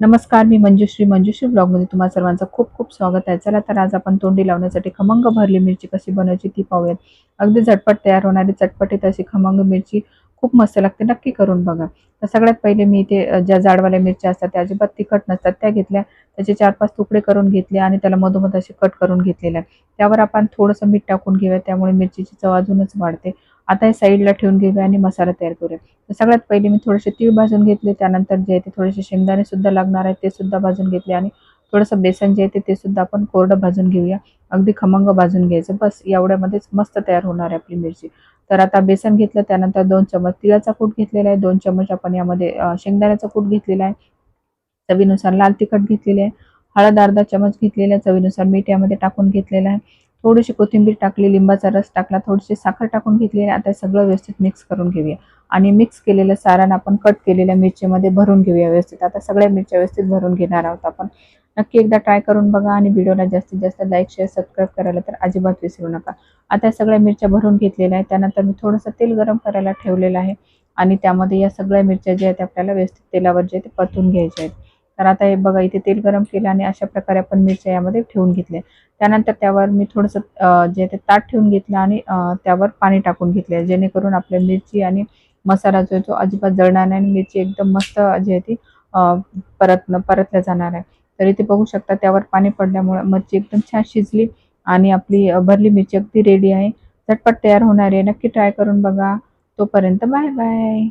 नमस्कार मी मंजुश्री. मंजुश्री ब्लॉगमध्ये तुम्हाला सर्वांचं खूप खूप स्वागत आहे. चला तर आज आपण तोंडी लावण्यासाठी खमंग भरली मिरची कशी बनवायची ती पाहूयात. अगदी झटपट तयार होणारी चटपटीत अशी खमंग मिरची खूप मस्त लागते. नक्की करून बघा. तर सगळ्यात पहिले मी इथे ज्या जाडवाल्या मिरच्या असतात त्या अजिबात तिखट नसतात. त्या घेतल्या. त्याचे चार पाच तुकडे करून घेतले आणि त्याला मधोमध असे कट करून घेतलेले आहे त्यावर आपण थोडंसं मीठ टाकून घेऊया. त्यामुळे मिरचीची चव अजूनच वाढते. आता हे साईडला ठेवून घेऊया आणि मसाला तयार करूया. तर सगळ्यात पहिले मी थोडेसे तीळ भाजून घेतले त्यानंतर जे आहे ते थोडेसे शेंगदाणे सुद्धा लागणार आहे ते सुद्धा भाजून घेतले आणि थोडंसं बेसन जे आहे ते- सुद्धा आपण कोरडं भाजून घेऊया. अगदी खमंग भाजून घ्यायचं. बस एवढ्यामध्येच मस्त तयार होणार आहे आपली मिरची. तर आता बेसन घेतलं त्यानंतर दोन चमच तिळाचा कूट घेतलेला आहे. दोन चमच आपण यामध्ये शेंगदाण्याचा कूट घेतलेला आहे. चवीनुसार लाल तिखट घेतलेले आहे. हळद अर्धा चमच घेतलेला आहे. चवीनुसार मीठ यामध्ये टाकून घेतलेला आहे. थोडीशी कोथिंबीर टाकली लिंबाचा रस टाकला थोडीशी साखर टाकून घेतली आणि आता सगळं व्यवस्थित मिक्स करून घेऊया. आणि मिक्स केलेलं सारण आपण कट केलेल्या मिरचीमध्ये भरून घेऊया व्यवस्थित. आता सगळ्या मिरच्या व्यवस्थित भरून घेणार आहोत आपण. नक्की एकदा ट्राय करून बघा आणि व्हिडिओला जास्तीत जास्त लाईक शेअर सबस्क्राईब करायला तर अजिबात विसरू नका. आता सगळ्या मिरच्या भरून घेतलेल्या आहेत. त्यानंतर मी थोडंसं तेल गरम करायला ठेवलेलं आहे. आणि त्यामध्ये या सगळ्या मिरच्या ज्या आहेत आपल्याला व्यवस्थित तेलावर जे आहे ते परतून घ्यायच्या आहेत. तर आता हे बघा इथे तेल गरम केलं आणि अशा प्रकारे आपण मिरच्या यामध्ये ठेवून घेतल्या. त्यानंतर त्यावर मी थोडंसं जे ते ताट ठेवून घेतलं आणि त्यावर पाणी टाकून घेतले जेणेकरून आपल्या मिरची आणि मसाला जो आहे तो अजिबात जळणार नाही आणि मिरची एकदम मस्त जी आहे ती परत परतल्या जाणार आहे. तर इथे बघू शकता त्यावर पाणी पडल्यामुळे मिरची एकदम छान शिजली आणि आपली भरली मिरची अगदी रेडी आहे. झटपट तयार होणार आहे. नक्की ट्राय करून बघा. तोपर्यंत बाय बाय